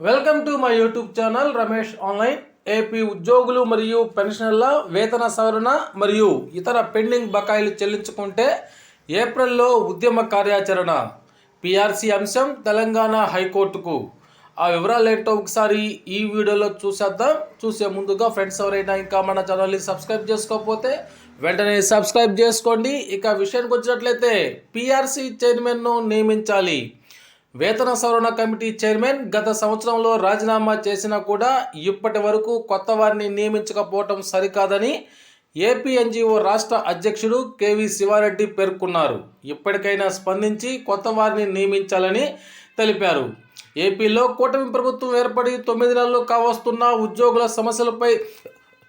Welcome to my YouTube channel Ramesh online AP ఉద్యోగులు మరియు పెన్షనర్ల వేతన సవరణ మరియు ఇతర పెండింగ్ బకాయిలు చెల్లించుకుంటే ఏప్రిల్లో ఉద్యమ కార్యాచరణ. పిఆర్సీ అంశం తెలంగాణ హైకోర్టుకు. ఆ వివరాలు ఏంటో ఒకసారి ఈ వీడియోలో చూసేద్దాం. చూసే ముందుగా ఫ్రెండ్స్ ఎవరైనా ఇంకా మన ఛానల్ని సబ్స్క్రైబ్ చేసుకోకపోతే వెంటనే సబ్స్క్రైబ్ చేసుకోండి. ఇక విషయానికి వచ్చినట్లయితే పిఆర్సి చైర్మన్ను నియమించాలి. వేతన సవరణ కమిటీ చైర్మన్ గత సంవత్సరంలో రాజీనామా చేసినా కూడా ఇప్పటి వరకు కొత్త వారిని నియమించకపోవటం సరికాదని ఏపీఎన్జీఓ రాష్ట్ర అధ్యక్షుడు కేవి శివారెడ్డి పేర్కొన్నారు. ఇప్పటికైనా స్పందించి కొత్త వారిని నియమించాలని తెలిపారు. ఏపీలో కూటమి ప్రభుత్వం ఏర్పడి తొమ్మిది నెలలు కావస్తున్న ఉద్యోగుల సమస్యలపై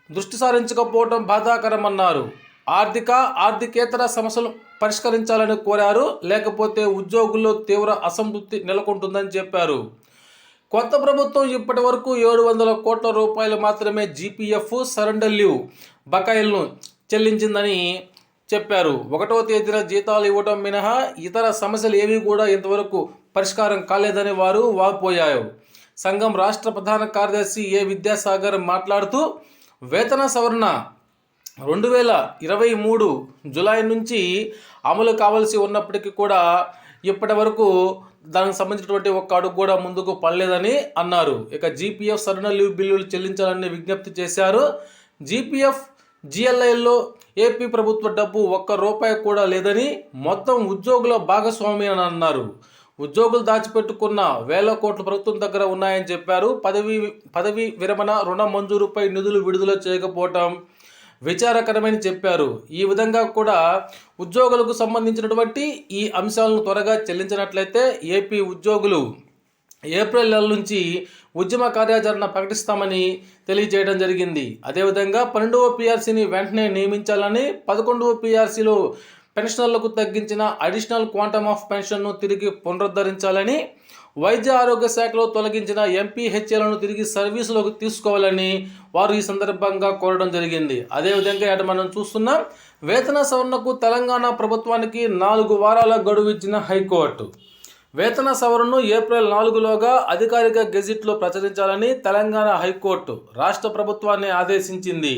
దృష్టి సారించకపోవడం బాధాకరమన్నారు. ఆర్థిక ఆర్థికేతర సమస్యలు పరిష్కరించాలని కోరారు. లేకపోతే ఉద్యోగుల్లో తీవ్ర అసంతృప్తి నెలకొంటుందని చెప్పారు. కొత్త ప్రభుత్వం ఇప్పటి వరకు ఏడు వందల కోట్ల రూపాయలు మాత్రమే జీపీఎఫ్ సరెండర్ లీవ్ బకాయిలను చెల్లించిందని చెప్పారు. ఒకటో తేదీన జీతాలు ఇవ్వటం మినహా ఇతర సమస్యలు ఏవి కూడా ఇంతవరకు పరిష్కారం కాలేదని వారు వాపోయారు. సంఘం రాష్ట్ర ప్రధాన కార్యదర్శి ఏ విద్యాసాగర్ మాట్లాడుతూ వేతన సవరణ రెండు వేల ఇరవై మూడు జులై నుంచి అమలు కావాల్సి ఉన్నప్పటికీ కూడా ఇప్పటి వరకు దానికి సంబంధించినటువంటి ఒక్క అడుగు కూడా ముందుకు పడలేదని అన్నారు. ఇక జీపీఎఫ్ సరణ లీవ్ బిల్లులు చెల్లించాలని విజ్ఞప్తి చేశారు. జీపీఎఫ్ జిఎల్ఐల్లో ఏపీ ప్రభుత్వ డబ్బు ఒక్క రూపాయి కూడా లేదని మొత్తం ఉద్యోగుల భాగస్వామి అని అన్నారు. ఉద్యోగులు దాచిపెట్టుకున్న వేల కోట్ల ప్రభుత్వం దగ్గర ఉన్నాయని చెప్పారు. పదవి పదవి విరమణ రుణ మంజూరుపై నిధులు విడుదల చేయకపోవటం విచారకరమని చెప్పారు. ఈ విధంగా కూడా ఉద్యోగులకు సంబంధించినటువంటి ఈ అంశాలను త్వరగా చెల్లించినట్లయితే ఏపీ ఉద్యోగులు ఏప్రిల్ నెల నుంచి ఉద్యమ కార్యాచరణ ప్రకటిస్తామని తెలియజేయడం జరిగింది. అదేవిధంగా పన్నెండవ పిఆర్సీని వెంటనే నియమించాలని పదకొండవ పిఆర్సీలో పెన్షనర్లకు తగ్గించిన అడిషనల్ క్వాంటమ్ ఆఫ్ పెన్షన్ను తిరిగి పునరుద్ధరించాలని వైద్య ఆరోగ్య శాఖలో తొలగించిన ఎంపీహెచ్ఏలను తిరిగి సర్వీసులోకి తీసుకోవాలని వారు ఈ సందర్భంగా కోరడం జరిగింది. అదేవిధంగా అటు మనం చూస్తున్నాం వేతన సవరణకు తెలంగాణ ప్రభుత్వానికి నాలుగు వారాల గడువు ఇచ్చిన హైకోర్టు. వేతన సవరణను ఏప్రిల్ నాలుగులోగా అధికారిక గెజిట్లో ప్రచురించాలని తెలంగాణ హైకోర్టు రాష్ట్ర ప్రభుత్వాన్ని ఆదేశించింది.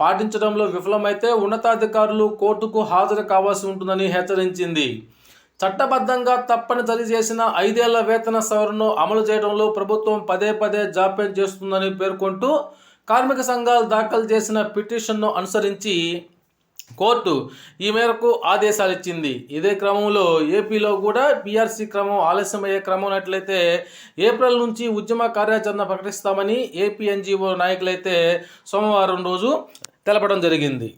పాటించడంలో విఫలమైతే ఉన్నతాధికారులు కోర్టుకు హాజరు కావాల్సి ఉంటుందని హెచ్చరించింది. చట్టబద్ధంగా తప్పనిసరి చేసిన ఐదేళ్ళ వేతన సవరణను అమలు చేయడంలో ప్రభుత్వం పదే పదే జాప్యం చేస్తుందని పేర్కొంటూ కార్మిక సంఘాలు దాఖలు చేసిన పిటిషన్ను అనుసరించి కోర్టు ఈ మేరకు ఆదేశాలు ఇచ్చింది. ఇదే క్రమంలో ఏపీలో కూడా పీఆర్సీ క్రమం ఆలస్యమయ్యే క్రమం ఉన్నట్లయితే ఏప్రిల్ నుంచి ఉద్యమ కార్యాచరణ ప్రకటిస్తామని ఏపీఎన్జీఓ నాయకులైతే సోమవారం రోజు తెలపడం జరిగింది.